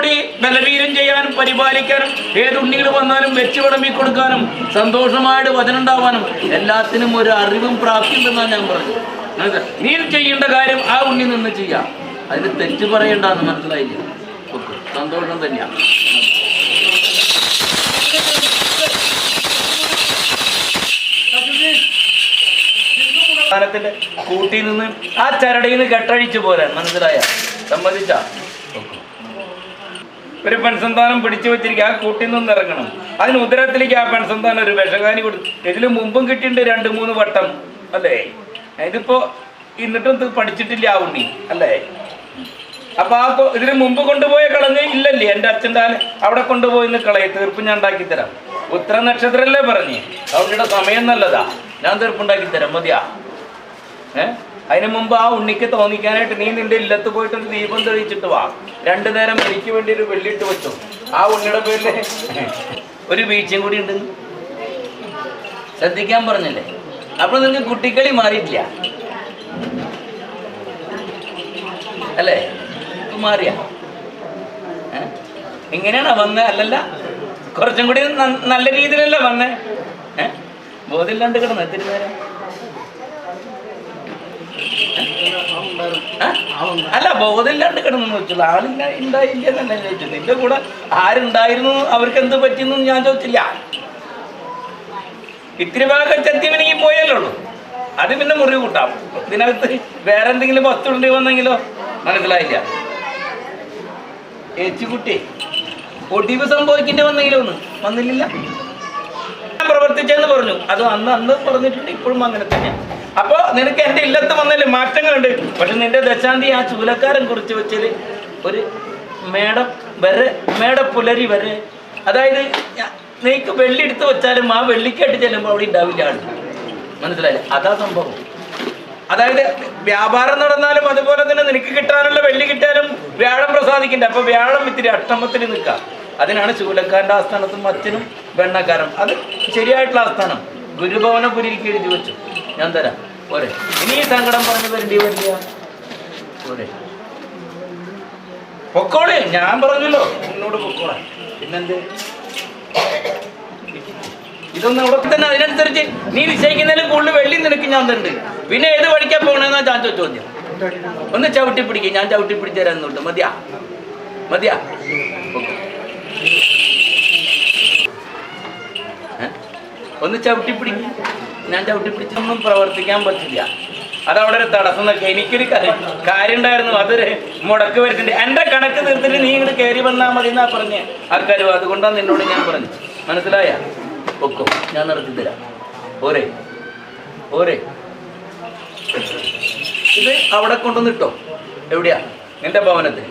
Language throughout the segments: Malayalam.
കൂടി ബലവീരം ചെയ്യാനും പരിപാലിക്കാനും ഏത് ഉണ്ണികൾ വന്നാലും വെച്ച് വിളമ്പി കൊടുക്കാനും സന്തോഷമായിട്ട് വചനുണ്ടാവാനും എല്ലാത്തിനും ഒരു അറിവും പ്രാപ്തി പ്രാപ്തിയുണ്ടെന്നാണ് ഞാൻ പറഞ്ഞു നീ ചെയ്യേണ്ട കാര്യം ആ ഉണ്ണി നിന്ന് ചെയ്യാം. അതിന് തെറ്റ് പറയണ്ടെന്ന് മനസ്സിലായില്ല. സന്തോഷം തന്നെയാണ് കൂട്ടിൽ കൂട്ടി നിന്ന് ആ ചരടയിൽ നിന്ന് കെട്ടഴിച്ചു പോരാൻ മനസ്സിലായ? സമ്മതിച്ച? ഒരു പെൺസന്താനം പിടിച്ചു വെച്ചിരിക്കുക ആ കൂട്ടിൽ നിന്ന് ഇറങ്ങണം. അതിന് ഉദരത്തിലേക്ക് ആ പെൺസന്താനം ഒരു വിഷകാനി കൊടുത്തു ഇതിന് മുമ്പും കിട്ടിയിട്ടുണ്ട് രണ്ട് മൂന്ന് വട്ടം. അല്ലേ? ഇതിപ്പോ എന്നിട്ടും പഠിച്ചിട്ടില്ല ആ ഉണ്ണി. അല്ലേ? അപ്പൊ ആ ഇതിന് മുമ്പ് കൊണ്ടുപോയ കളഞ്ഞ് ഇല്ലല്ലേ? എന്റെ അച്ഛന്റെ അവിടെ കൊണ്ടുപോയി നിന്ന് കളയെ. തീർപ്പ് ഞാൻ ഉണ്ടാക്കി തരാം. ഉത്തര നക്ഷത്രമല്ലേ പറഞ്ഞ്? അവരുടെ സമയം നല്ലതാ. ഞാൻ തീർപ്പുണ്ടാക്കി തരാം. മതിയാ. ഏ? അതിന് മുമ്പ് ആ ഉണ്ണിക്ക് തോന്നിക്കാനായിട്ട് നീ നിന്റെ ഇല്ലത്ത് പോയിട്ട് ഒരു ദീപം തെളിയിച്ചിട്ട് വാ. രണ്ടു നേരം എനിക്ക് വേണ്ടി ഒരു വെള്ളിയിട്ട് വെച്ചു. ആ ഉണ്ണിയുടെ പേരിൽ ഒരു വീഴ്ചയും കൂടി ഉണ്ട്. ശ്രദ്ധിക്കാൻ പറഞ്ഞില്ലേ? അപ്പൊ നിങ്ങൾക്ക് കുട്ടിക്കളി മാറിയിട്ടില്ല? അല്ലേ? മാറിയ? ഇങ്ങനെയാണോ വന്നേ? അല്ലല്ല. കുറച്ചും കൂടി നല്ല രീതിയിലല്ലേ വന്നേ? ബോധമില്ലാണ്ട് കിടന്നു എത്തിരി നേരം? അല്ല ബോധമില്ലാണ്ട് കിടന്നു വെച്ചുള്ളൂ ആളില്ല ഉണ്ടായില്ല എന്നല്ല ചോദിച്ചു നിന്റെ കൂടെ ആരുണ്ടായിരുന്നു? അവർക്ക് എന്ത് പറ്റിയെന്നും ഞാൻ ചോദിച്ചില്ല. ഇത്തിരി ഭാഗം ചെത്തിവനെങ്കിൽ പോയല്ലേ അത് പിന്നെ മുറിവ് കൂട്ടാം. ഇതിനകത്ത് വേറെ എന്തെങ്കിലും വസ്തു ഉണ്ടെങ്കിൽ വന്നെങ്കിലോ? മനസ്സിലായില്ല. ഏച്ചിക്കുട്ടി ഒടിവ് സംഭവിക്കേണ്ടി വന്നെങ്കിലോ ഒന്ന്? വന്നില്ല പ്രവർത്തിച്ചെന്ന് പറഞ്ഞു. അത് അന്ന് അന്ന് പറഞ്ഞിട്ടുണ്ട് ഇപ്പോഴും അങ്ങനെ തന്നെ അപ്പൊ നിനക്ക് എന്റെ ഇല്ലത്ത് വന്നതിൽ മാറ്റങ്ങളുണ്ട്. പക്ഷെ നിന്റെ ദശാന്തി ആ ചൂലക്കാരൻ കുറിച്ച് വെച്ചത് ഒരു മേഡം വരെ മേട പുലരി വരെ. അതായത് നീക്ക് വെള്ളി എടുത്ത് വെച്ചാലും ആ വെള്ളിക്കായിട്ട് ചെല്ലുമ്പോൾ അവിടെ ഉണ്ടാവില്ല ആൾ മനസ്സിലായില്ലേ? അതാ സംഭവം. അതായത് വ്യാപാരം നടന്നാലും അതുപോലെ തന്നെ നിനക്ക് കിട്ടാനുള്ള വെള്ളി കിട്ടാനും വ്യാഴം പ്രസാദിക്കണ്ട അപ്പൊ വ്യാഴം ഇത്തിരി അഷ്ടമത്തിൽ നിൽക്കാം. അതിനാണ് ചൂലക്കാരന്റെ ആസ്ഥാനത്തും അച്ഛനും വെണ്ണക്കാരൻ. അത് ശരിയായിട്ടുള്ള ആസ്ഥാനം ഗുരുഭവനപുരിക്ക് എഴുതി വെച്ചു ഞാൻ തരാം. പോരെ. ഇനി സങ്കടം പറഞ്ഞു വരേണ്ടി വരില്ല പോരെ. പൊക്കോളെ. ഞാൻ പറഞ്ഞല്ലോ. എന്നോട് പൊക്കോളെ. പിന്നെന്ത്? ഇതൊന്നും അവിടെ തന്നെ അതിനനുസരിച്ച് നീ നിശ്ചയിക്കുന്നതിലും കൂടുതൽ വെള്ളി നിനക്ക് ഞാൻ തണ്ട് പിന്നെ ഏത് വഴിക്കാ പോകണമെന്നാ ഞാൻ ചോദ്യം. ഒന്ന് ചവിട്ടി പിടിക്കും ഞാൻ ചവിട്ടി പിടിച്ചു തരാൻ തൊട്ട് മതിയാ? മതിയാ? ഒന്ന് ചവിട്ടി പിടിക്കും. ഞാൻ ചവിട്ടി പിടിച്ചൊന്നും പ്രവർത്തിക്കാൻ പറ്റില്ല. അതവിടെ ഒരു തടസ്സം നിൽക്കുക എനിക്കൊരു കാര്യം ഉണ്ടായിരുന്നു അതൊരു മുടക്ക് വരുത്തിന്റെ എന്റെ കണക്ക് തീർത്തിട്ട് നീ ഇങ്ങോട്ട് കയറി വന്നാ മതി എന്നാ പറഞ്ഞേ ആൾക്കാരും അതുകൊണ്ടാണ് നിന്നോട് ഞാൻ പറഞ്ഞു മനസ്സിലായ? ഒക്കും ഞാൻ നടത്തി തരാം. ഓരേ ഓരേ ഇത് അവിടെ കൊണ്ടുവന്നിട്ടോ എവിടെയാ? നിന്റെ ഭവനത്തിൽ.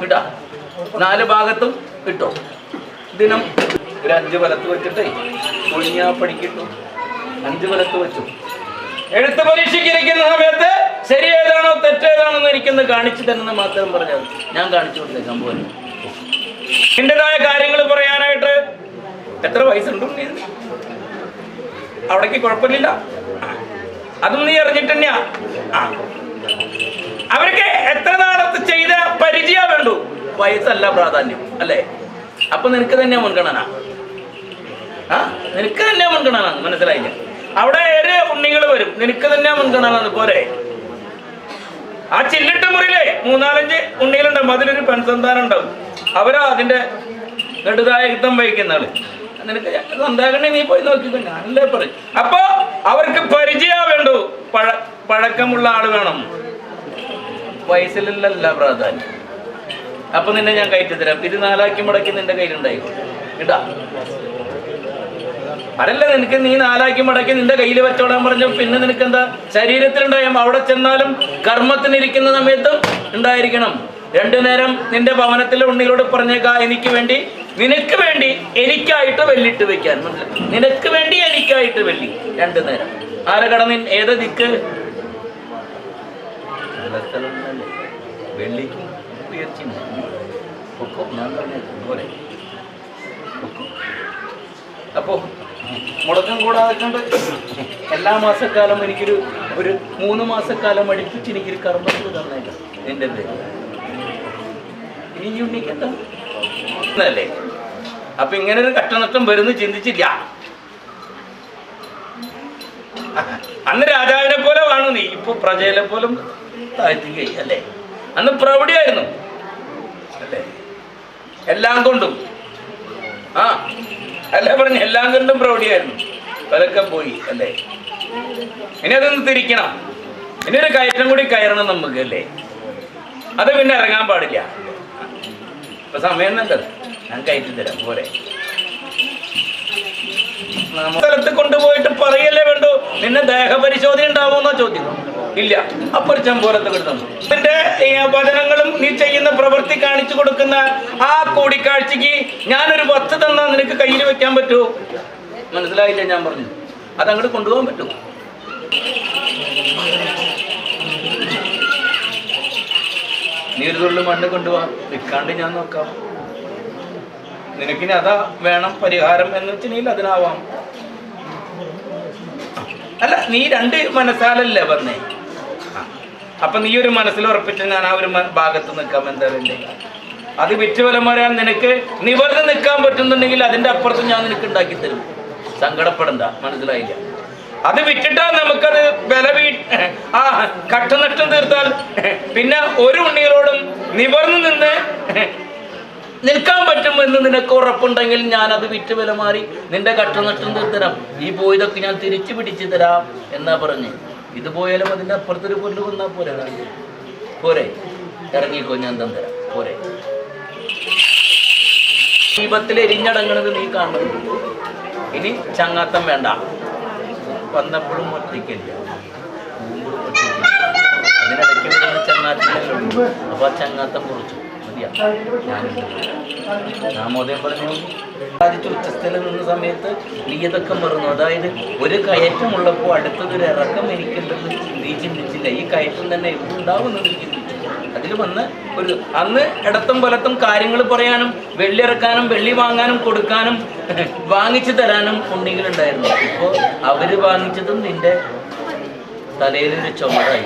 കിട്ടാ നാല് ഭാഗത്തും കിട്ടോ ദിനം ഒരു അഞ്ച് വലത്ത് വെച്ചിട്ടേ ഒഴിഞ്ഞാ പഠിക്കിട്ടു അഞ്ച് വലത്ത് വെച്ചു. എഴുത്ത് പരീക്ഷിക്കുന്ന സമയത്ത് ശരി ഏതാണോ തെറ്റേതാണെന്ന് എനിക്കൊന്ന് കാണിച്ചു തരുന്ന മാത്രം പറഞ്ഞാൽ ഞാൻ കാണിച്ചു കൊടുത്തേക്കാം പോലെ എന്റെതായ കാര്യങ്ങൾ പറയാനായിട്ട് എത്ര വയസ്സുണ്ട് അവിടേക്ക് കുഴപ്പമില്ല. അതും നീ അറിഞ്ഞിട്ട് തന്നെയാ. അവർക്ക് എത്ര നാളത്ത് ചെയ്ത പരിചയ വേണ്ടു? വയസ്സല്ല പ്രാധാന്യം അല്ലേ? അപ്പൊ നിനക്ക് തന്നെ മുൻഗണന. ആ? നിനക്ക് തന്നെ മുൻഗണന മനസ്സിലായില്ല? അവിടെ ഏറെ ഉണ്ണികൾ വരും. നിനക്ക് തന്നെ മുൻഗണന പോരെ? ആ ചില്ലിട്ട മുറിയിലെ മൂന്നാലഞ്ച് ഉണ്ണികളുണ്ടാവും. അതിലൊരു പെൺസന്താനം ഉണ്ടാവും. അവരാ അതിന്റെ നെടുതായ യുദ്ധം വഹിക്കുന്ന ആൾ. നിനക്ക് സന്താകണേ നീ പോയി നോക്കിക്കോ ഞാനല്ലേ പറയും. അപ്പൊ അവർക്ക് പരിചയം വേണ്ടു പഴ പഴക്കമുള്ള ആൾ വേണം. വയസ്സിലല്ല പ്രാധാന്യം. അപ്പൊ നിന്നെ ഞാൻ കയറ്റി തരാം ഇത് നാലാക്കി മുടക്കി നിന്റെ കയ്യിലുണ്ടായി കേട്ടാ അതല്ല നിനക്ക് നീ നാലാക്കി മടക്കി നിന്റെ കയ്യിൽ വെച്ചോടാൻ പറഞ്ഞു. പിന്നെ നിനക്ക് എന്താ ശരീരത്തിലുണ്ടായാൽ അവിടെ ചെന്നാലും കർമ്മത്തിനിരിക്കുന്ന സമയത്തും ഉണ്ടായിരിക്കണം. രണ്ടു നേരം നിന്റെ ഭവനത്തിലെ ഉണ്ണികളോട് പറഞ്ഞേക്കാ എനിക്ക് വേണ്ടി നിനക്ക് വേണ്ടി എനിക്കായിട്ട് വെല്ലിട്ട് വെക്കാൻ. നിനക്ക് വേണ്ടി എനിക്കായിട്ട് വെല്ലി. രണ്ടു നേരം. ആരെ കടന്നിൻ? ഏത് ദിക്ക്? അപ്പോ മുടക്കം കൂടാതെ കണ്ട് എല്ലാ മാസക്കാലം എനിക്കൊരു ഒരു മൂന്ന് മാസക്കാലം അടുപ്പിച്ച് എനിക്കൊരു കർമ്മത്തിൽ തന്നേക്കാം. എന്റെ ഇനി ഈ ഉണ്ണിക്ക് എന്താ അല്ലേ അപ്പൊ ഇങ്ങനെ ഒരു കഷ്ടനഷ്ടം വരുന്നു ചിന്തിച്ചില്ല. അന്ന് രാജാവിനെ പോലെ വേണു നീ. ഇപ്പൊ പ്രജയെ പോലും താഴ്ത്തുകയായി അല്ലേ? അന്ന് പ്രൗഢിയായിരുന്നു. അല്ലേ? എല്ലാം കൊണ്ടും. ആ അല്ല പറഞ്ഞു എല്ലാം കണ്ടും പ്രൗഢിയായിരുന്നു. അതൊക്കെ പോയി അല്ലേ? ഇനി അതൊന്ന് തിരിക്കണം. ഇനി ഒരു കയറ്റം കൂടി കയറണം നമുക്ക് അല്ലേ? അത് പിന്നെ ഇറങ്ങാൻ പാടില്ല. ഇപ്പൊ സമയം നല്ലത് ഞാൻ കയറ്റി തരാം പോരെ. സ്ഥലത്ത് കൊണ്ടുപോയിട്ട് പറയല്ലേ വേണ്ടു? നിന്നെ ദേഹപരിശോധന ഉണ്ടാവുമെന്നോ ചോദ്യം. ഇല്ല അപ്പൊ പോലത്തെ കിട്ടുന്നു നിന്റെ വചനങ്ങളും നീ പ്രവൃത്തി കാണിച്ചു കൊടുക്കുന്ന ആ കൂടിക്കാഴ്ചക്ക് ഞാനൊരു വസ്തു തന്നാ നിനക്ക് കയ്യിൽ വെക്കാൻ പറ്റുമോ മനസ്സിലായില്ല ഞാൻ പറഞ്ഞു. അതങ്ങോട്ട് കൊണ്ടുപോകാൻ പറ്റും. നീ ഒരു തുള്ളി മണ്ണ് കൊണ്ടുപോവാ നിൽക്കാണ്ട് ഞാൻ നോക്കാം. നിനക്കിനി അതാ വേണം പരിഹാരം എന്ന് നീ അതിനാവാം അല്ല നീ രണ്ട് മനസ്സാലല്ലേ പറഞ്ഞേ. അപ്പൊ നീ ഒരു മനസ്സിൽ ഉറപ്പിച്ച ഞാൻ ആ ഒരു ഭാഗത്ത് നിൽക്കാം എന്തായാലും. അത് വിറ്റുവലം വരാൻ നിനക്ക് നിവർന്ന് നിൽക്കാൻ പറ്റുന്നുണ്ടെങ്കിൽ അതിന്റെ അപ്പുറത്ത് ഞാൻ നിനക്ക് ഉണ്ടാക്കി തരും. സങ്കടപ്പെടണ്ട മനസ്സിലായില്ല. അത് വിറ്റിട്ടാ നമുക്കത് വില വീ ആ കട്ടനഷ്ടം തീർത്താൽ പിന്നെ ഒരു ഉണ്ണികളോടും നിവർന്ന് നിന്ന് നിൽക്കാൻ പറ്റുമെന്ന് നിനക്ക് ഉറപ്പുണ്ടെങ്കിൽ ഞാൻ അത് വിറ്റ് വില മാറി നിന്റെ കട്ടനഷ്ടം തീർത്തരാം. ഈ പോയതൊക്കെ ഞാൻ തിരിച്ചു പിടിച്ചു തരാം എന്നാ പറഞ്ഞ്. ഇത് പോയാലും അതിന്റെ അപ്പുറത്തൊരു പുല്ല് വന്നാ പോരെ പോരെ. ഇറങ്ങിക്കോ ഞാൻ തന്നരാം പോരെ. ദീപത്തിൽ എരിഞ്ഞടങ്ങണത് നീ കാണുന്നത് ഇനി ചങ്ങാത്തം വേണ്ട. വന്നപ്പോഴും ഒറ്റയ്ക്കില്ല? അതിനിടയ്ക്ക് ചങ്ങാത്തല്ലേ ഉള്ളൂ അപ്പൊ ആ ചങ്ങാത്തം കുറിച്ചു. ഞാനുണ്ട് നാമോദയം പറഞ്ഞു. സാധിച്ചു ഉച്ചസ്ഥലം നിന്ന സമയത്ത് നീയതക്കം പറഞ്ഞു മറന്നു. അതായത് ഒരു കയറ്റമുള്ളപ്പോൾ അടുത്തതൊരു ഇറക്കം എനിക്കുണ്ടെന്ന് നീ ചിന്തിച്ചില്ല. ഈ കയറ്റം തന്നെ ഉണ്ടാവുമെന്ന് നീ ചിന്തിച്ചു. അതിൽ വന്ന് ഒരു അന്ന് ഇടത്തും വലത്തും കാര്യങ്ങൾ പറയാനും വെള്ളി ഇറക്കാനും വെള്ളി വാങ്ങാനും കൊടുക്കാനും വാങ്ങിച്ചു തരാനും ഉണ്ടെങ്കിലുണ്ടായിരുന്നു. ഇപ്പോൾ അവർ വാങ്ങിച്ചതും നിന്റെ തലയിലൊരു ചുമടായി.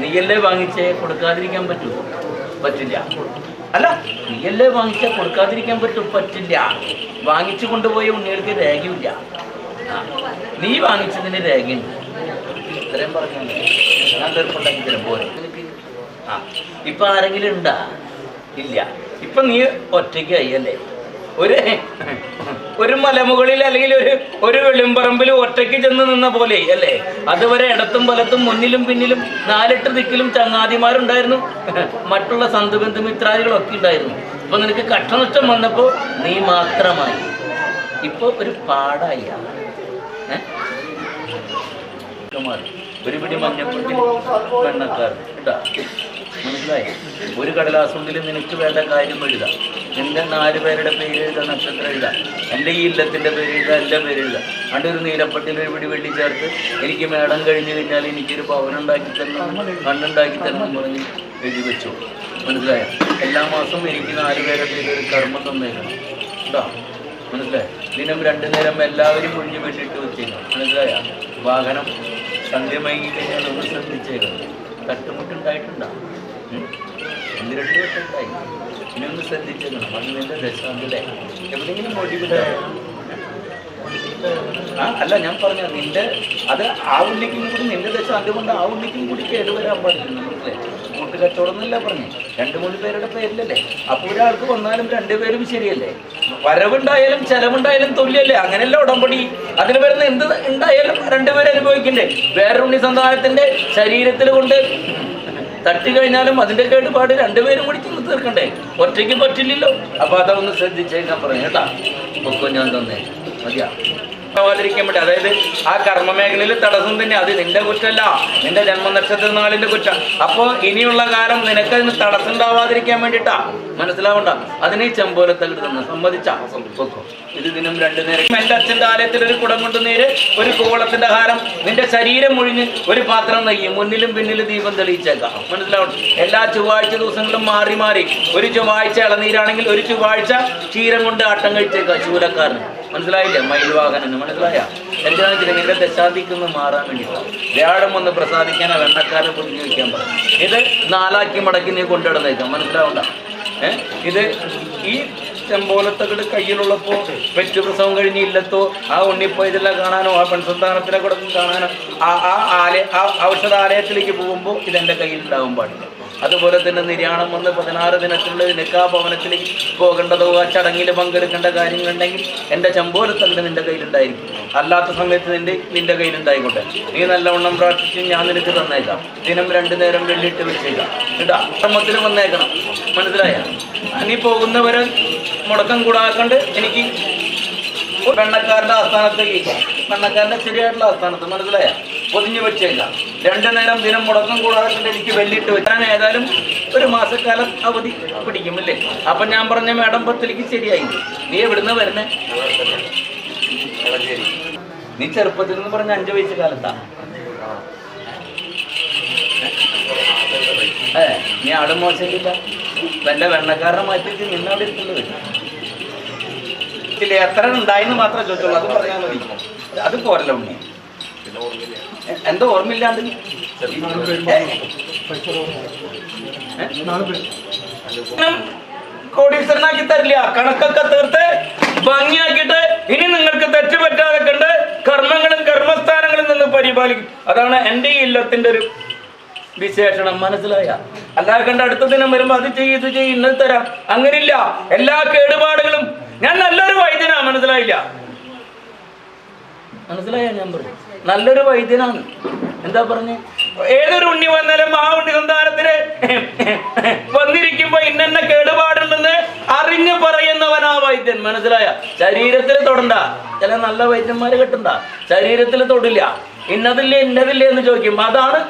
നീയല്ലേ വാങ്ങിച്ചേ? കൊടുക്കാതിരിക്കാൻ പറ്റൂ. പറ്റില്ല. അല്ല നീയല്ലേ വാങ്ങിച്ച കൊടുക്കാതിരിക്കാൻ പറ്റും? പറ്റില്ല. വാങ്ങിച്ചു കൊണ്ടുപോയ ഉണ്ണികൾക്ക് രേഖയില്ല നീ വാങ്ങിച്ചതിന് രേഖയുണ്ട്. ഇത്രയും പറഞ്ഞു. ഞാൻ തീർപ്പുണ്ടാക്കി തരാം. പോലെ ആ ഇപ്പൊ ആരെങ്കിലും ഉണ്ടാ? ഇല്ല. ഇപ്പൊ നീ ഒറ്റയ്ക്കായി അല്ലേ? ഒരു ഒരു മലമുകളിൽ അല്ലെങ്കിൽ ഒരു ഒരു വെളിമ്പറമ്പിൽ ഒറ്റയ്ക്ക് ചെന്ന് നിന്ന പോലെ അല്ലേ? അതുവരെ ഇടത്തും വലത്തും മുന്നിലും പിന്നിലും നാലെട്ട് ദിക്കിലും ചങ്ങാതിമാരുണ്ടായിരുന്നു. മറ്റുള്ള സന്തുബന്ധുമിത്രാദികളൊക്കെ ഉണ്ടായിരുന്നു. അപ്പൊ നിനക്ക് കഷ്ടനഷ്ടം വന്നപ്പോ നീ മാത്രമായി. ഇപ്പൊ ഒരു പാടായി. ഒരുപിടി പിടി മഞ്ഞപ്പൊട്ടി വെണ്ണക്കാർ കേട്ടാ മനസ്സിലായി? ഒരു കടലാസുണ്ടിൽ നിനക്ക് വേണ്ട കാര്യം എഴുതാം. നിന്റെ നാല് പേരുടെ പേര് എഴുതാം നക്ഷത്രം എഴുതാം. എന്റെ ഈ ഇല്ലത്തിന്റെ പേര് എഴുതാം എന്റെ പേര് എഴുതാം. അണ്ട് ഒരു നീലപ്പട്ടിൽ ഒരു പിടി വെള്ളി ചേർത്ത് എനിക്ക് മേടം കഴിഞ്ഞു കഴിഞ്ഞാൽ എനിക്കൊരു ഭവനുണ്ടാക്കി തരണം കണ്ണുണ്ടാക്കി തരണം. പറഞ്ഞ് എഴുതി വെച്ചു. മനസ്സിലായോ? എല്ലാ മാസവും എനിക്ക് നാല് പേരുടെ പേര് ഒരു കർമ്മം തന്നേക്കണം. കേട്ടോ മനസ്സിലായോ? ദിനം രണ്ടു നേരം എല്ലാവരും കുഞ്ഞു വെട്ടിട്ട് വെച്ചേക്കണം. മനസ്സിലായ? വാഹനം സന്ധ്യ മയങ്ങി കഴിഞ്ഞാൽ ഒന്ന് ശ്രദ്ധിച്ചേക്കണം. കട്ടുമുട്ടുണ്ടായിട്ടുണ്ടോ? ഒന്ന് രണ്ട് വട്ടം ഇനി ഒന്ന് ശ്രദ്ധിച്ചു നിന്റെ ദശാന്തല്ലേ എവിടെയെങ്കിലും മോട്ടിവിട്ടായോ ആ അല്ല ഞാൻ പറഞ്ഞ നിന്റെ അത് ആ ഉള്ളിക്കും കൂടി നിന്റെ ദശാന്തി കൊണ്ട് ആ ഉള്ളിക്കും കൂടി കേടുവരാൻ പാടില്ല. നമുക്കല്ലേ കൂട്ടുകച്ചവടം എന്നല്ല പറഞ്ഞു. രണ്ട് മൂന്ന് പേരുടെ പേരിലല്ലേ? അപ്പൊ ഒരാൾക്ക് വന്നാലും രണ്ടുപേരും ശരിയല്ലേ? വരവുണ്ടായാലും ചെലവുണ്ടായാലും തുല്യല്ലേ? അങ്ങനെയല്ല ഉടമ്പടി? അതിന് വരുന്ന എന്ത് ഉണ്ടായാലും രണ്ടുപേരും അനുഭവിക്കണ്ടേ? വേറൊരു സന്താനത്തിന്റെ ശരീരത്തിൽ കൊണ്ട് തട്ടി കഴിഞ്ഞാലും അതിന്റെ കേടുപാട് രണ്ടുപേരും കൂടി ചെന്ന് തീർക്കണ്ടേ? ഒറ്റയ്ക്ക് പറ്റില്ലല്ലോ. അപ്പൊ അതൊന്ന് ശ്രദ്ധിച്ചേക്കാൻ പറഞ്ഞു കേട്ടാ? ഞാൻ തന്നെ. മതിയാ. ആവാതിരിക്കാൻ പറ്റും അതായത് ആ കർമ്മ മേഖലയിൽ തടസ്സം തന്നെ. അത് നിന്റെ കുറ്റമല്ല. നിന്റെ ജന്മനക്ഷത്ര നാളിന്റെ കുറ്റം. അപ്പോ ഇനിയുള്ള കാലം നിനക്ക് അതിന് തടസ്സം ഉണ്ടാവാതിരിക്കാൻ വേണ്ടിട്ടാ മനസ്സിലാവണ്ട? അതിനെ ചെമ്പോലത്തകിട്ട് തന്നെ. സമ്മതിച്ച? ഇത് ദിനം രണ്ടു നേരം. എന്റെ അച്ഛന്റെ ആലയത്തിൽ ഒരു കുടം കൊണ്ട് നീര് ഒരു കോളത്തിന്റെ ഹാരം നിന്റെ ശരീരം മുഴിഞ്ഞ് ഒരു പാത്രം നെയ്യും മുന്നിലും പിന്നിലും ദീപം തെളിയിച്ചേക്കാം. മനസ്സിലാവണം എല്ലാ ചൊവ്വാഴ്ച ദിവസങ്ങളും മാറി മാറി ഒരു ചൊവ്വാഴ്ച ഇളനീരാണെങ്കിൽ ഒരു ചൊവ്വാഴ്ച ക്ഷീരം കൊണ്ട് ആട്ടം കഴിച്ചേക്കാം ശൂലക്കാരന് മനസ്സിലായില്ല? മയിൽവാഹനം മനസ്സിലായ? എന്താണെന്ന് ജനങ്ങളുടെ നിന്റെ ദശാദിക്കുന്ന മാറാൻ വേണ്ടിയിട്ടാണ് വ്യാഴം ഒന്ന് പ്രസാദിക്കാൻ ആ വെണ്ണക്കാരെ പൊതിഞ്ഞു വയ്ക്കാൻ പറയും ഇത് നാലാക്കി മടക്കി നീ കൊണ്ടുവന്നേക്കാം മനസ്സിലാവണ്ട. ഏഹ് ഇത് ഈ ചെമ്പോലത്തകട് കയ്യിലുള്ളപ്പോ പെറ്റ് പ്രസവം കഴിഞ്ഞ് ഇല്ലത്തോ ആ ഉണ്ണിപ്പോ ഇതെല്ലാം കാണാനോ ആ പെൺസന്താനത്തിനെ കൂടെ കാണാനോ ആ ആ ആലയ ആ ഔഷധാലയത്തിലേക്ക് പോകുമ്പോൾ ഇതെന്റെ കയ്യിൽ ഉണ്ടാവാൻ പാടില്ല. അതുപോലെ തന്നെ നിര്യാണം വന്ന് പതിനാറ് ദിനത്തിലുള്ള നിക്കാ ഭവനത്തിലേക്ക് പോകേണ്ടതോ ആ ചടങ്ങിൽ പങ്കെടുക്കേണ്ട കാര്യങ്ങളുണ്ടെങ്കിൽ എന്റെ ചമ്പോലത്തങ്ങനെ നിന്റെ കയ്യിലുണ്ടായിരിക്കും. അല്ലാത്ത സമയത്ത് നിന്റെ നിന്റെ കയ്യിലുണ്ടായിക്കോട്ടെ. നീ നല്ലവണ്ണം പ്രാർത്ഥിച്ച് ഞാൻ നിനക്ക് തന്നേക്കാം. ദിനം രണ്ടു നേരം വെള്ളിയിട്ട് വെച്ചേക്കാം. ഇടാ ക്രമത്തിൽ വന്നേക്കണം. മനസ്സിലായ? നീ പോകുന്നവരെ മുടക്കം കൂടാക്കണ്ട്. എനിക്ക് വെണ്ണക്കാരുടെ ആസ്ഥാനത്തേക്ക് വെണ്ണക്കാരന്റെ ശരിയായിട്ടുള്ള ആസ്ഥാനത്ത്. മനസ്സിലായ? പൊതിഞ്ഞു വെച്ചേക്കാം. രണ്ടു നേരം ദിനം മുടക്കം കൂടാതെ എനിക്ക് വെല്ലിട്ട് വെച്ചാൽ ഏതായാലും ഒരു മാസക്കാലം അവധി പിടിക്കും അല്ലേ? അപ്പൊ ഞാൻ പറഞ്ഞ മേഡം പത്തിലേക്ക് ശരിയായി. നീ എവിടുന്ന് വരുന്നേ? നീ ചെറുപ്പത്തിൽ നിന്ന് പറഞ്ഞ അഞ്ചു വയസ്സ് കാലത്താ. ഏ നീ ആടും മോശമില്ല. എന്റെ വെണ്ണക്കാരനെ മാറ്റിട്ട് നിന്നവിടെ ഇരിക്കുന്നത് എത്ര ഉണ്ടായിന്ന് മാത്രമേ ചോദിച്ചുള്ളൂ. അത് പറയാൻ മതി. അത് പോരല്ലോ ഉണ്ണി. എന്തോ ഓർമ്മയില്ലാണ്ട് കോടീശ്വരനാക്കി തരില്ല. കണക്കൊക്കെ തീർത്ത് ഭംഗിയാക്കിയിട്ട് ഇനി നിങ്ങൾക്ക് തെറ്റ് പറ്റാതെ കണ്ട് കർമ്മങ്ങളും കർമ്മസ്ഥാനങ്ങളും നിന്ന് പരിപാലിക്കും. അതാണ് എന്റെ ഈ ഇല്ലത്തിന്റെ ഒരു വിശേഷണം. മനസ്സിലായ? അല്ലാതെ കണ്ട് അടുത്ത ദിനം വരുമ്പോൾ അത് ചെയ്യും ഇത് ചെയ്യും ഇന്നത് തരാം. അങ്ങനില്ല. എല്ലാ കേടുപാടുകളും. ഞാൻ നല്ലൊരു വൈദ്യനാ. മനസ്സിലായില്ല? മനസ്സിലായ ഞാൻ പറഞ്ഞു നല്ലൊരു വൈദ്യനാണ്. എന്താ പറഞ്ഞു? ഏതൊരു ഉണ്ണി വന്നാലും ആ ഉണ്ണി സന്താനത്തിന് വന്നിരിക്കുമ്പോ ഇന്നെന്ന കേടുപാടുണ്ടെന്ന് അറിഞ്ഞു പറയുന്നവനാ വൈദ്യൻ. മനസ്സിലായ? ശരീരത്തിൽ തൊടണ്ട. ചില നല്ല വൈദ്യന്മാര് കിട്ടണ്ട. ശരീരത്തിൽ തൊടില്ല. ഇന്നതില്ലേ ഇന്നതില്ലേ എന്ന് ചോദിക്കും. അതാണ്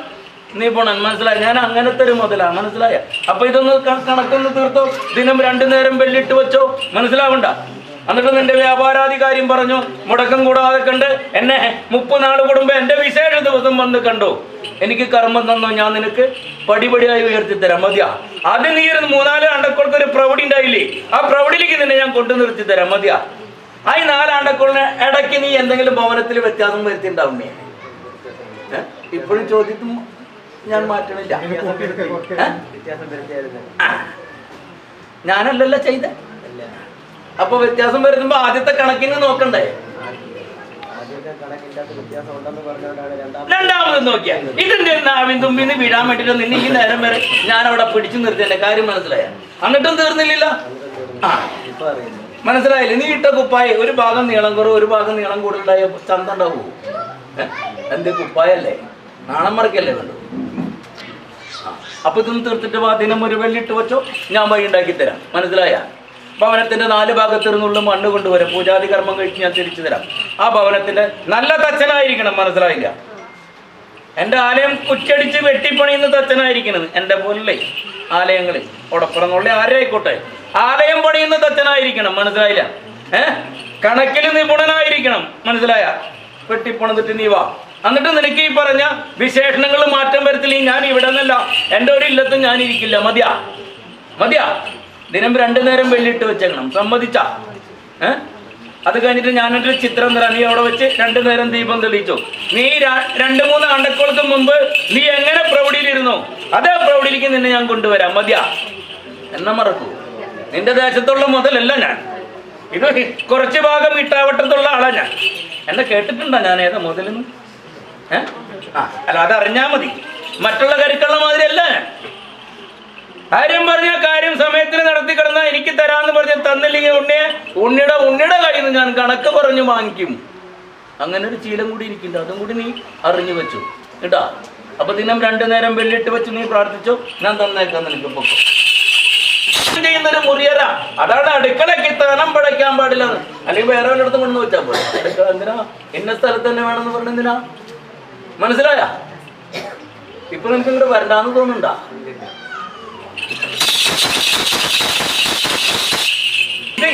നിപുണൻ. മനസ്സിലായ? ഞാൻ അങ്ങനത്തെ ഒരു മുതലാ. മനസ്സിലായ? അപ്പൊ ഇതൊന്ന് കണക്കൊന്ന് തീർത്തോ? ദിനം രണ്ടു നേരം വെള്ളിട്ട് വെച്ചോ? മനസ്സിലാവണ്ട. എന്നിട്ട് നിന്റെ വ്യാപാരാധികാരിയും പറഞ്ഞു മുടക്കം കൂടാതെ കണ്ട് എന്നെ മുപ്പത് നാൾ എന്റെ എന്റെ വിശേഷ ദിവസം വന്ന് കണ്ടു. എനിക്ക് കർമ്മം തന്നു ഞാൻ നിനക്ക് പടിപടിയായി ഉയർത്തി തരാം മതിയാ. അത് നീ ഒരു മൂന്നാൽ ആണ്ടക്കോൾക്ക് ഒരു പ്രൗഢി ഉണ്ടായില്ലേ? ആ പ്രൗഢിലേക്ക് നിന്നെ ഞാൻ കൊണ്ടു നിർത്തി തരാം മതിയാ. ആ ഈ നാലാണ്ടക്കോളിന് ഇടയ്ക്ക് നീ എന്തെങ്കിലും ഭവനത്തിൽ വ്യത്യാസം വരുത്തി ഉണ്ടാവുന്നേ ഇപ്പോഴും ചോദ്യത്തും ഞാൻ മാറ്റണില്ല. ഞാനല്ലല്ലോ ചെയ്ത. അപ്പൊ വ്യത്യാസം വരുത്തുമ്പോ ആദ്യത്തെ കണക്കിന് നോക്കണ്ടേ? രണ്ടാമത് നോക്കിയാ. ഇതിന്റെ നാവിൻ തുമ്പിന്ന് വീഴാൻ വേണ്ടിട്ട് നിന്നെ ഈ നേരം വരെ ഞാൻ അവിടെ പിടിച്ചു നിർത്തി എന്റെ കാര്യം മനസ്സിലായ? എന്നിട്ടും തീർന്നില്ലല്ലോ? ആ. മനസ്സിലായില്ലേ? നീ ഇട്ട കുപ്പായ ഒരു ഭാഗം നീളം കുറവ് ഒരു ഭാഗം നീളം കൂടുതലായ ചന്ത ഉണ്ടാവൂ എന്ത് കുപ്പായല്ലേ? നാണം മറക്കല്ലേ കണ്ടു? അപ്പൊ ഇതൊന്നും തീർത്തിട്ട് വാ ദിനം ഒരു വെള്ളിട്ട് വെച്ചോ. ഞാൻ വഴി ഉണ്ടാക്കി തരാം. മനസ്സിലായ? ഭവനത്തിന്റെ നാല് ഭാഗത്തിരുന്നുള്ള മണ്ണ് കൊണ്ടുവരാം. പൂജാതി കർമ്മം കഴിച്ച് ഞാൻ തിരിച്ചു തരാം. ആ ഭവനത്തിന്റെ നല്ല തച്ചനായിരിക്കണം മനസ്സിലായില്ല? എന്റെ ആലയം കുറ്റടിച്ച് വെട്ടിപ്പണിയുന്ന തച്ചനായിരിക്കണത് എന്റെ പോലുള്ള ആലയങ്ങളിൽ. ഉടപ്പുറന്നുള്ള ആരായിക്കോട്ടെ? ആലയം പണിയുന്ന തച്ചനായിരിക്കണം മനസ്സിലായില്ല? ഏ? കണക്കിൽ നിപുണനായിരിക്കണം മനസ്സിലായ? വെട്ടിപ്പണിതിട്ട് നീ വാ. എന്നിട്ട് നിനക്ക് ഈ പറഞ്ഞ വിശേഷണങ്ങൾ മാറ്റം വരത്തില്ല ഞാൻ ഇവിടെ നിന്നല്ല. എന്റെ ഒരു ഇല്ലത്തും ഞാൻ ഇരിക്കില്ല മതിയാ? മതിയാ? ദിനം രണ്ടു നേരം വെള്ളിയിട്ട് വെച്ചേക്കണം. സമ്മതിച്ച? അത് കഴിഞ്ഞിട്ട് ഞാനൊരു ചിത്രം തരാം. നീ അവിടെ വെച്ച് രണ്ടു നേരം ദീപം തെളിയിച്ചു. നീ രണ്ടു രണ്ട് മൂന്ന് ആണ്ടക്കോളത്തിന് മുമ്പ് നീ എങ്ങനെ പ്രൗഢിയിലിരുന്നു അതേ പ്രൗഢിയിലേക്ക് നിന്നെ ഞാൻ കൊണ്ടുവരാം. മതിയാ? എന്നെ മറക്കൂ. നിന്റെ ദേശത്തുള്ള മുതലല്ല ഞാൻ. ഇത് കുറച്ച് ഭാഗം ഇട്ടാവട്ടത്തുള്ള ആളാ ഞാൻ. എന്നെ കേട്ടിട്ടുണ്ടോ ഞാൻ ഏതാ മുതലെന്ന്? ഏ? ആ അല്ല അതറിഞ്ഞാ മതി. മറ്റുള്ള കരുക്കളുടെ മാതിരിയല്ല ഞാൻ. കാര്യം പറഞ്ഞ കാര്യം സമയത്തിന് നടത്തി കിടന്ന എനിക്ക് തരാന്ന് പറഞ്ഞ തന്നില്ലെങ്കിൽ ഉണ്ണിയെ ഉണ്ണിയുടെ ഉണ്ണിയുടെ കയ്യിൽ നിന്ന് ഞാൻ കണക്ക് പറഞ്ഞു വാങ്ങിക്കും അങ്ങനെ ഒരു ശീലം കൂടി ഇരിക്കുന്നു അതും കൂടി നീ അറിഞ്ഞു വെച്ചു. കേട്ടാ? അപ്പൊ ദിനം രണ്ടു നേരം വെള്ളിട്ട് വെച്ച് നീ പ്രാർത്ഥിച്ചു? ഞാൻ തന്നേക്കാം നിനക്ക് പൊക്കും ചെയ്യുന്നൊരു മുറിയര അതാണ് അടുക്കളയ്ക്ക് തനം പടയ്ക്കാൻ പാടില്ല അല്ലെങ്കിൽ വേറെ ഒരിടത്ത് കൊണ്ടു വെച്ചാൽ പോലെ അടുക്കള എന്തിനാ? ഇന്ന സ്ഥലത്ത് തന്നെ വേണമെന്ന് പറഞ്ഞ എന്തിനാ? മനസ്സിലായ? ഇപ്പൊ നിനക്ക് ഇങ്ങോട്ട് വരണ്ടാന്ന് തോന്നുന്നുണ്ടാ?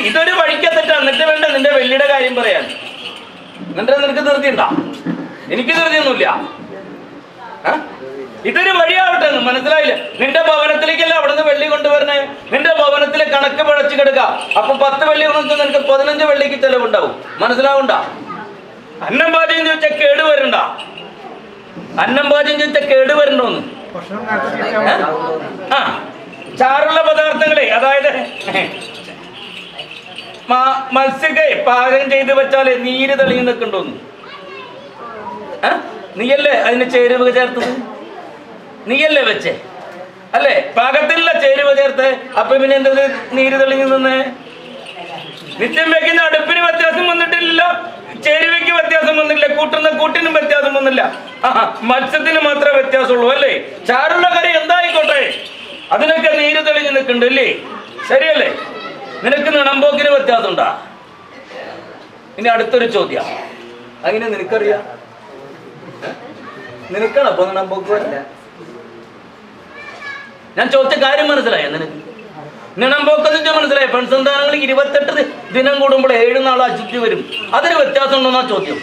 ഇതൊരു വഴിക്കത്തിട്ട് എന്നിട്ട് വേണ്ട നിന്റെ വെള്ളിയുടെ കാര്യം പറയാൻ. എന്നിട്ട് നിനക്ക് ധൃതിയുണ്ടാ? എനിക്ക് ധൃതിയൊന്നുമില്ല. ഇതൊരു വഴിയാവട്ടെ എന്ന് മനസ്സിലായില്ല? നിന്റെ ഭവനത്തിലേക്കല്ല അവിടുന്ന് വെള്ളി കൊണ്ടുവരണേ നിന്റെ ഭവനത്തിലെ കണക്ക് പിഴച്ചു കിടക്കാം അപ്പൊ പത്ത് വെള്ളി കൊണ്ട് നിനക്ക് പതിനഞ്ച് വെള്ളിക്ക് ചെലവുണ്ടാവും. മനസ്സിലാവണ്ട? അന്നം പാചകം ചോദിച്ചാൽ കേട് വരണ്ട. അന്നം പാചകം ചോദിച്ചാൽ കേട് വരണ്ടോന്ന്? ആ. ചാറുള്ള പദാർത്ഥങ്ങളെ അതായത് മ- മത്സ്യക്കെ പാചകം ചെയ്ത് വെച്ചാൽ നീര് തെളിഞ്ഞു നിൽക്കണ്ടോന്ന്? നീയല്ലേ അതിന് ചേരുവ ചേർത്തത്? നീയല്ലേ വെച്ചേ? അല്ലേ? പാകത്തിലുള്ള ചേരുവ ചേർത്ത് അപ്പൊ പിന്നെ എന്തത്? നീര് തെളിഞ്ഞു നിന്ന്? നിത്യം വെക്കുന്ന അടുപ്പിന് വ്യത്യാസം വന്നിട്ടില്ല ചേരുവയ്ക്ക് വ്യത്യാസം വന്നില്ല കൂട്ടുന്ന കൂട്ടിനും വ്യത്യാസം വന്നില്ല. മത്സ്യത്തിന് മാത്രമേ വ്യത്യാസമുള്ളൂ അല്ലേ? ചാറുള്ള കറി എന്തായിക്കോട്ടെ? അതിനൊക്കെ നീര് തെളിഞ്ഞു നിൽക്കുന്നുണ്ട് അല്ലേ? ശരിയല്ലേ? നിനക്ക് നിണമ്പോക്കിന് വ്യത്യാസമുണ്ടാ? ഇനി അടുത്തൊരു ചോദ്യം. അങ്ങനെ നിനക്കറിയാം? നിനക്കാണ് അപ്പൊ നിണമ്പോക്ക് ഞാൻ ചോദിച്ച കാര്യം മനസ്സിലായോ നിനക്ക്? നിണമ്പോക്കെന്ന് മനസ്സിലായി? പെൺസന്താനങ്ങൾ ഇരുപത്തെട്ട് ദിനം കൂടുമ്പോൾ ഏഴ് നാൾ അശുദ്ധി വരും. അതിന് വ്യത്യാസം ഉണ്ടോന്നാ ചോദ്യം?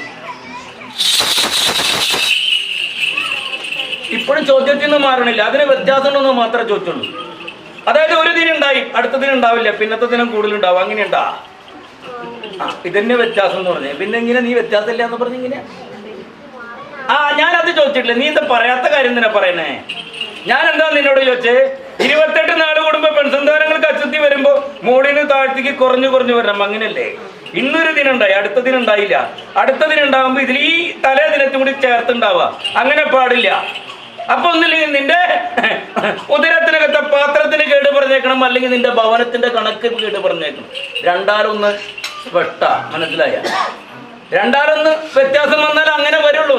ഇപ്പോഴും ചോദ്യത്തിൽ നിന്ന് മാറണില്ല. അതിന് വ്യത്യാസം ഉണ്ടെന്ന് മാത്രമേ ചോദിച്ചുള്ളൂ. അതായത് ഒരു ദിനം ഉണ്ടായി അടുത്ത ദിനം ഉണ്ടാവില്ല പിന്നത്തെ ദിനം കൂടുതലുണ്ടാവും. അങ്ങനെ ഉണ്ടാ ആ ഇതന്നെ വ്യത്യാസം എന്ന് പറഞ്ഞേ. പിന്നെ ഇങ്ങനെ നീ വ്യത്യാസമില്ല എന്ന് പറഞ്ഞ ഇങ്ങനെ? ആ അത് ചോദിച്ചിട്ടില്ല. നീ എന്താ പറയാത്ത കാര്യം തന്നെ പറയണേ. ഞാൻ എന്താ നിന്നോട് ചോദിച്ചേ? ഇരുപത്തെട്ട് നാട് കൂടുമ്പോ പെൺസന്താനങ്ങൾക്ക് അശുദ്ധി വരുമ്പോ മോളിന് താഴ്ത്തിക്ക് കുറഞ്ഞു കുറഞ്ഞു വരണം. അങ്ങനെയല്ലേ? ഇന്നൊരു ദിനം ഉണ്ടായി അടുത്ത ദിനം ഉണ്ടായില്ല. അടുത്ത ദിനം ഉണ്ടാകുമ്പോ ഇതിൽ ഈ തലേ ദിനത്തും കൂടി ചേർത്തുണ്ടാവുക അങ്ങനെ പാടില്ല. അപ്പൊ ഒന്നില്ലെങ്കിൽ നിന്റെ ഉദരത്തിനകത്തെ പാത്രത്തിന് കേട്ട് പറഞ്ഞേക്കണം അല്ലെങ്കിൽ നിന്റെ ഭവനത്തിന്റെ കണക്ക് കേട്ട് പറഞ്ഞേക്കണം. രണ്ടാലൊന്ന് വെട്ട മനസ്സിലായ? രണ്ടാലൊന്ന് വ്യത്യാസം വന്നാൽ അങ്ങനെ വരുള്ളൂ.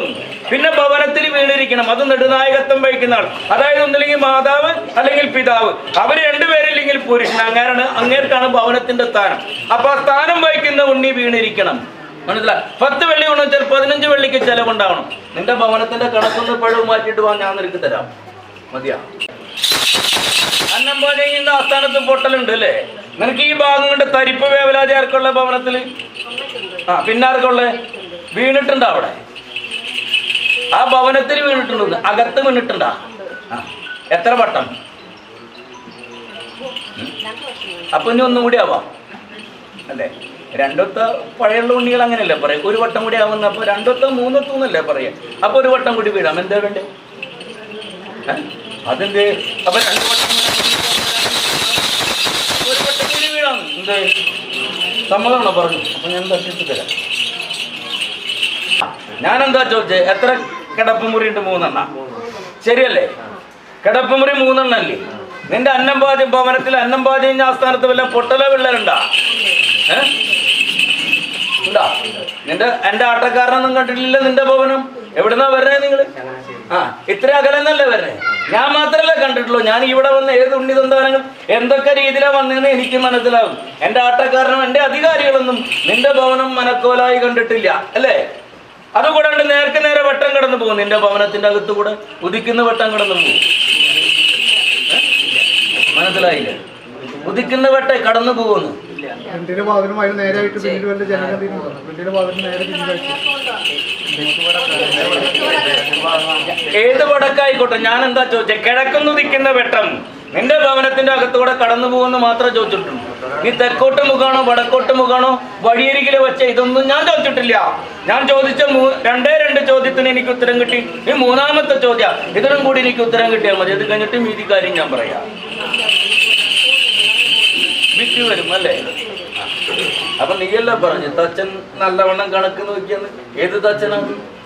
പിന്നെ ഭവനത്തിൽ വീണിരിക്കണം. അത് നെടുനായകത്വം വഹിക്കുന്ന ആൾ അതായത് ഒന്നില്ലെങ്കിൽ മാതാവ് അല്ലെങ്കിൽ പിതാവ്. അവർ രണ്ടുപേരില്ലെങ്കിൽ പുരുഷൻ അങ്ങനെയാണ് അങ്ങേർക്കാണ് ഭവനത്തിന്റെ സ്ഥാനം. അപ്പൊ ആ സ്ഥാനം വഹിക്കുന്ന ഉണ്ണി വീണിരിക്കണം. മനസ്സിലായി പത്ത് വെള്ളി കൊണ്ടു വെച്ചാൽ പതിനഞ്ച് വെള്ളിക്ക് ചെലവുണ്ടാവണം. നിന്റെ ഭവനത്തിന്റെ കണക്കൊന്ന് പഴവ് മാറ്റിട്ട് വാ ഞാൻ നിനക്ക് തരാം. മതിയാ. അന്നം പാചകം ആസ്ഥാനത്ത് പൊട്ടലുണ്ട് അല്ലേ? നിനക്ക് ഈ ഭാഗം കൊണ്ട് തരിപ്പ് വേവലാതി ആർക്കുള്ള ഭവനത്തിൽ ആ പിന്നാർക്കുള്ള വീണിട്ടുണ്ടോ അവിടെ? ആ ഭവനത്തിൽ വീണിട്ടുണ്ട്? അകത്ത് വീണിട്ടുണ്ടാ? എത്ര വട്ടം? അപ്പൊ ഇനി ഒന്നും കൂടി ആവാം. അല്ലേ? രണ്ടൊത്ത പഴയുള്ള ഉണ്ണികൾ അങ്ങനെയല്ലേ പറയാം? ഒരു വട്ടം കൂടി ആവുന്ന അപ്പൊ രണ്ടൊത്ത മൂന്നൊത്ത എന്നല്ലേ പറയാ? അപ്പൊ ഒരു വട്ടം കൂടി വീഴാം എന്താ വേണ്ടേ? അതെന്ത്? അപ്പോൾ അപ്പൊ രണ്ട് വട്ടം ഒരു വട്ടം കൂടി വീഴാം എന്തേ? സമ്മതമാണോ പറഞ്ഞു. അപ്പൊ ഞാൻ തട്ടിട്ട് തരാം. ഞാനെന്താ ചോദിച്ചേ? എത്ര കിടപ്പുമുറി ഉണ്ട് മൂന്നെണ്ണ? ശരിയല്ലേ? കിടപ്പുമുറി മൂന്നെണ്ണല്ലേ? നിന്റെ അന്നം പാചകം ഭവനത്തിൽ അന്നം പാചകം ആസ്ഥാനത്ത് വല്ല പൊട്ടലോ വിള്ളലുണ്ടാ ഉണ്ടാ? നിന്റെ എന്റെ ആട്ടക്കാരനൊന്നും കണ്ടിട്ടില്ല നിന്റെ ഭവനം. എവിടുന്നാ വരണേ നിങ്ങൾ? ആ ഇത്ര അകലെന്നല്ലേ വരണേ? ഞാൻ മാത്രമല്ല കണ്ടിട്ടുള്ളൂ. ഞാൻ ഇവിടെ വന്ന് ഏത് ഉണ്ണി സന്താനങ്ങൾ എന്തൊക്കെ രീതിയിലാണ് വന്നതെന്ന് എനിക്ക് മനസ്സിലാവും. എന്റെ ആട്ടക്കാരനും എന്റെ അധികാരികളൊന്നും നിന്റെ ഭവനം മനക്കോലായി കണ്ടിട്ടില്ല അല്ലേ? അതുകൂടാണ്ട് നേർക്ക് നേരെ വട്ടം കടന്നു പോകും. നിന്റെ ഭവനത്തിന്റെ അകത്തുകൂടെ ഉദിക്കുന്ന വട്ടം കടന്നു പോകും? മനസ്സിലായില്ലേ? ഉദിക്കുന്ന വട്ടം കടന്നു പോകുന്നു. ഏത് വടക്കായിക്കോട്ടെ? ഞാൻ എന്താ ചോദിച്ചത് കിഴക്കുന്നു നിൽക്കുന്ന വെട്ടം. നിന്റെ ഭവനത്തിന്റെ അകത്തൂടെ കടന്നു പോകുമെന്ന് മാത്രമേ ചോദിച്ചിട്ടുള്ളൂ. നീ തെക്കോട്ട് മുഖാണോ വടക്കോട്ട് മുഖാണോ വഴിയരികിലെ വെച്ച ഇതൊന്നും ഞാൻ ചോദിച്ചിട്ടില്ല. ഞാൻ ചോദിച്ച രണ്ടേ രണ്ട് ചോദ്യത്തിന് എനിക്ക് ഉത്തരം കിട്ടി. ഈ മൂന്നാമത്തെ ചോദ്യം. ഇതിനും കൂടി എനിക്ക് ഉത്തരം കിട്ടിയാൽ മതി. അത് കഴിഞ്ഞിട്ട് മീതി കാര്യം ഞാൻ പറയാം. വിറ്റ് വരും അല്ലേ? അപ്പൊ നീയല്ല പറഞ്ഞു തച്ചൻ നല്ലവണ്ണം കണക്ക് നോക്കിയെന്ന്? ഏത് തച്ചനാണ്?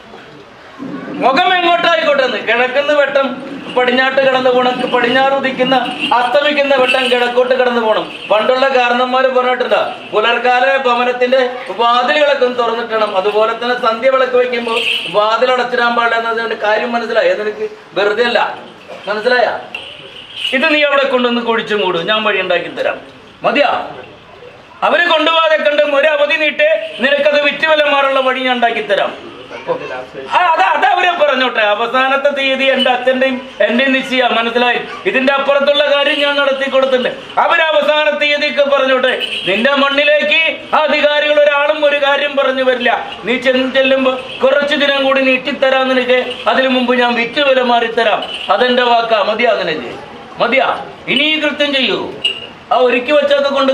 മുഖം എങ്ങോട്ടായിക്കോട്ടെ കിഴക്കുന്ന വെട്ടം പടിഞ്ഞാട്ട് കടന്നു പോകണം പടിഞ്ഞാറ് ഉദിക്കുന്ന അസ്തമിക്കുന്ന വെട്ടം കിഴക്കോട്ട് കടന്നു പോകണം പണ്ടുള്ള കാരണന്മാര് പറഞ്ഞിട്ടുണ്ട് പുലർക്കാല ഭവനത്തിന്റെ വാതിലുകളൊക്കെ തുറന്നിട്ടണം. അതുപോലെ തന്നെ സന്ധ്യ വിളക്ക് വയ്ക്കുമ്പോൾ വാതിൽ അടച്ചിടാൻ പാടില്ല കാര്യം മനസ്സിലായി? നിനക്ക് വെറുതെ അല്ല. മനസ്സിലായ? ഇത് നീ അവിടെ കൊണ്ടുവന്ന് കുഴിച്ചു മൂടും. ഞാൻ വഴി ഉണ്ടാക്കി തരാം. മതിയാ? അവർ കൊണ്ടുപോകാതെ കണ്ടും ഒരു അവധി നീട്ട് നിനക്കത് വിറ്റ് മാറുള്ള വഴി ഞാൻ ഉണ്ടാക്കി തരാം. അതാ അവരെ പറഞ്ഞോട്ടെ. അവസാനത്തെ തീയതി എന്റെ അച്ഛന്റെയും എന്റെയും നിശ്ചയ. മനസ്സിലായി? ഇതിന്റെ അപ്പുറത്തുള്ള കാര്യം ഞാൻ നടത്തി കൊടുത്തില്ല അവരവസാന തീയതിക്ക് പറഞ്ഞോട്ടെ. നിന്റെ മണ്ണിലേക്ക് അധികാരികൾ ഒരാളും ഒരു കാര്യം പറഞ്ഞു വരില്ല. നീ ചെന്ന് ചെല്ലുമ്പോ കുറച്ചു ദിനം കൂടി നീട്ടിത്തരാം നിനക്ക്. അതിനു മുമ്പ് ഞാൻ വിറ്റ് വില മാറിത്തരാം. അതെന്റെ വാക്കാ. മതിയാ നിനക്ക് മതിയാ? ഇനി കൃത്യം ചെയ്യൂ. ആ ഒരുക്കി വെച്ചൊക്കെ കൊണ്ട്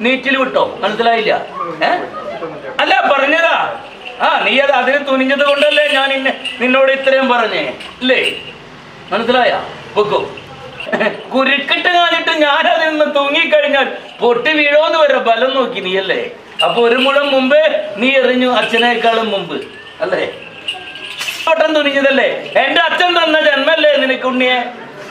നീറ്റിൽ വിട്ടോ? മനസ്സിലായില്ല? ഏ? അല്ല പറഞ്ഞതാ. ആ നീ അത് അതിന് തുനിഞ്ഞത് കൊണ്ടല്ലേ ഞാൻ ഇന്നെ നിന്നോട് ഇത്രയും പറഞ്ഞേ? അല്ലേ മനസ്സിലായ? വെക്കോ. കുരുക്കിട്ട് കാണിട്ട് ഞാൻ അതിൽ നിന്ന് തൂങ്ങിക്കഴിഞ്ഞാൽ പൊട്ടി വീഴോന്ന് വരെ ബലം നോക്കി നീ അല്ലേ അപ്പൊ ഒരു മുഴം മുമ്പേ നീ എറിഞ്ഞു അച്ഛനേക്കാളും മുമ്പ് അല്ലേ? ഓട്ടം തുനിഞ്ഞതല്ലേ? എന്റെ അച്ഛൻ തന്ന ജന്മല്ലേ നിനക്ക് ഉണ്ണിയെ?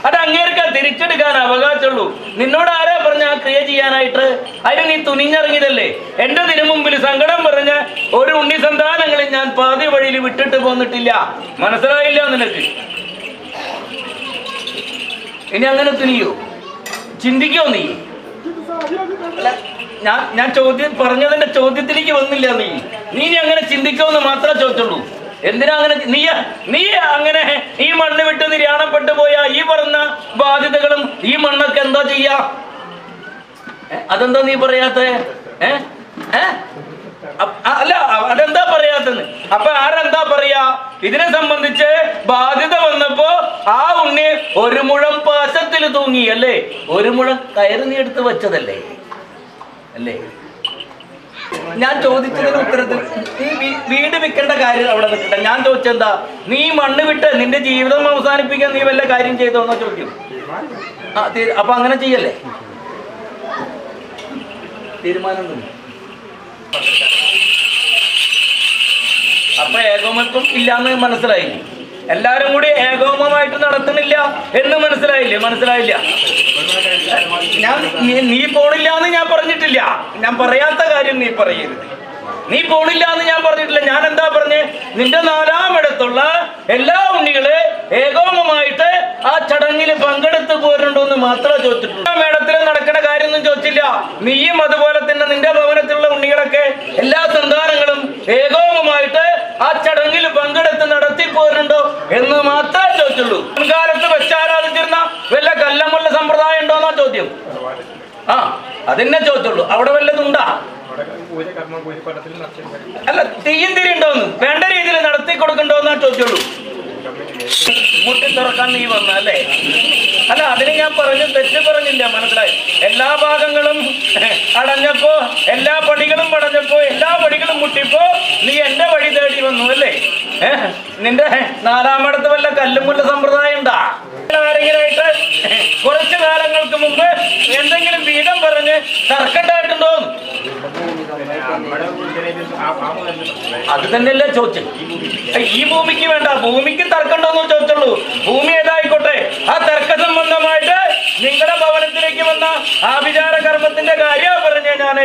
അത് അങ്ങേർക്ക് തിരിച്ചെടുക്കാൻ അവകാശമുള്ളൂ. നിന്നോട് ആരാ പറഞ്ഞ ആ ക്രിയ ചെയ്യാനായിട്ട്? അതിന് നീ തുനിഞ്ഞിറങ്ങിയതല്ലേ? എന്റെ തിരു മുമ്പിൽ സങ്കടം പറഞ്ഞ ഒരു ഉണ്ണി സന്താനങ്ങളിൽ ഞാൻ പാതി വഴിയിൽ വിട്ടിട്ട് പോന്നിട്ടില്ല. മനസ്സിലായില്ല നിനക്ക്? ഇനി അങ്ങനെ തുനിയോ? ചിന്തിക്കോ നീ? ഞാൻ ഞാൻ ചോദ്യം പറഞ്ഞതിന്റെ ചോദ്യത്തിലേക്ക് വന്നില്ല നീ. നീ അങ്ങനെ ചിന്തിക്കോന്ന് മാത്രമേ ചോദിച്ചുള്ളൂ. എന്തിനാ അങ്ങനെ നീ നീ അങ്ങനെ ഈ മണ്ണ് വിട്ട് നിര്യാണപ്പെട്ടു പോയ ഈ പറഞ്ഞ ബാധ്യതകളും ഈ മണ്ണൊക്കെ എന്താ ചെയ്യാ ഏ? അതെന്താ നീ പറയാത്ത? അല്ല അതെന്താ പറയാത്തെന്ന് അപ്പൊ ആരെന്താ പറയാ? ഇതിനെ സംബന്ധിച്ച് ബാധ്യത വന്നപ്പോ ആ ഉണ്ണി ഒരു മുഴം പാശത്തിൽ തൂങ്ങി അല്ലേ? ഒരു മുഴം കയറി നീ എടുത്ത് വെച്ചതല്ലേ? അല്ലേ? ഞാൻ ചോദിച്ചതിന് ഉത്തരത്തിൽ നീ വീട് വിൽക്കേണ്ട കാര്യം അവിടെ നിൽക്കട്ടെ. ഞാൻ ചോദിച്ചെന്താ? നീ മണ്ണ് വിട്ട് നിന്റെ ജീവിതം അവസാനിപ്പിക്കാൻ നീ വല്ല കാര്യം ചെയ്തോന്നോ ചോദ്യം? ആ അപ്പൊ അങ്ങനെ ചെയ്യല്ലേ? തീരുമാനം തന്നെ. അപ്പൊ ഏകോമത്വം ഇല്ലാന്ന് മനസ്സിലായി എല്ലാരും കൂടി ഏകോമമായിട്ട് നടത്തുന്നില്ല എന്ന് മനസ്സിലായില്ലേ? മനസ്സിലായില്ല. ഞാൻ നീ പോണില്ല എന്ന് ഞാൻ പറഞ്ഞിട്ടില്ല. ഞാൻ പറയാത്ത കാര്യം നീ പറയരുത്. നീ പോണില്ല എന്ന് ഞാൻ പറഞ്ഞിട്ടില്ല. ഞാൻ എന്താ പറഞ്ഞേ? നിന്റെ നാലാമിടത്തുള്ള എല്ലാ ഉണ്ണികളെ ഏകോപമായിട്ട് ആ ചടങ്ങിൽ പങ്കെടുത്ത് പോരുന്നുണ്ടോ എന്ന് മാത്രമേ ചോദിച്ചിട്ടുള്ളൂ. മേടത്തിൽ നടക്കുന്ന കാര്യമൊന്നും ചോദിച്ചില്ല. നീയും അതുപോലെ തന്നെ നിന്റെ ഭവനത്തിലുള്ള ഉണ്ണികളൊക്കെ എല്ലാ സന്താനങ്ങളും ഏകോപമായിട്ട് ആ ചടങ്ങിൽ പങ്കെടുത്ത് നടത്തി പോരുന്നുണ്ടോ എന്ന് മാത്രമേ ചോദിച്ചുള്ളൂ മുൻകാലത്ത് വെച്ചാരാധിച്ചിരുന്ന വല്ല കല്ലമുള്ള സമ്പ്രദായം ഉണ്ടോന്നാ ചോദ്യം? ആ അതെന്നെ ചോദിച്ചുള്ളൂ. അവിടെ പൂജപ്പടത്തിൽ നടത്തി അല്ല തെയ്യം തിരി ഉണ്ടോന്ന്? വേണ്ട രീതിയിൽ നടത്തി കൊടുക്കണ്ടോന്നാ ചോദിച്ചുള്ളൂ. മുട്ടി തുറക്കാൻ നീ വന്ന അല്ലേ? അല്ല അതിന് ഞാൻ പറഞ്ഞു തെറ്റ് പറഞ്ഞില്ല മനസ്സിലായി? എല്ലാ ഭാഗങ്ങളും അടഞ്ഞപ്പോ എല്ലാ പടികളും പടഞ്ഞപ്പോ എല്ലാ പടികളും മുട്ടിപ്പോ നീ എന്റെ വഴി തേടി വന്നു അല്ലേ? നിന്റെ നാലാമടത്ത് വല്ല കല്ലുമുല്ല സമ്പ്രദായം ഉണ്ടാ? ആരെങ്കിലായിട്ട് കുറച്ചു കാലങ്ങൾക്ക് മുമ്പ് എന്തെങ്കിലും വീതം പറഞ്ഞ് തർക്കണ്ടായിട്ടുണ്ടോ അത് തന്നെയല്ലേ ചോദിച്ചത് ഈ ഭൂമിക്ക് വേണ്ട ഭൂമിക്ക് തർക്കമുണ്ടോന്ന് ചോദിച്ചുള്ളൂ. ഭൂമി ഏതായിക്കോട്ടെ ആ തർക്ക സംബന്ധമായിട്ട് നിങ്ങളുടെ ഭവനത്തിലേക്ക് വന്ന ആഭിചാര കർമ്മത്തിന്റെ കാര്യം പറഞ്ഞ ഞാൻ.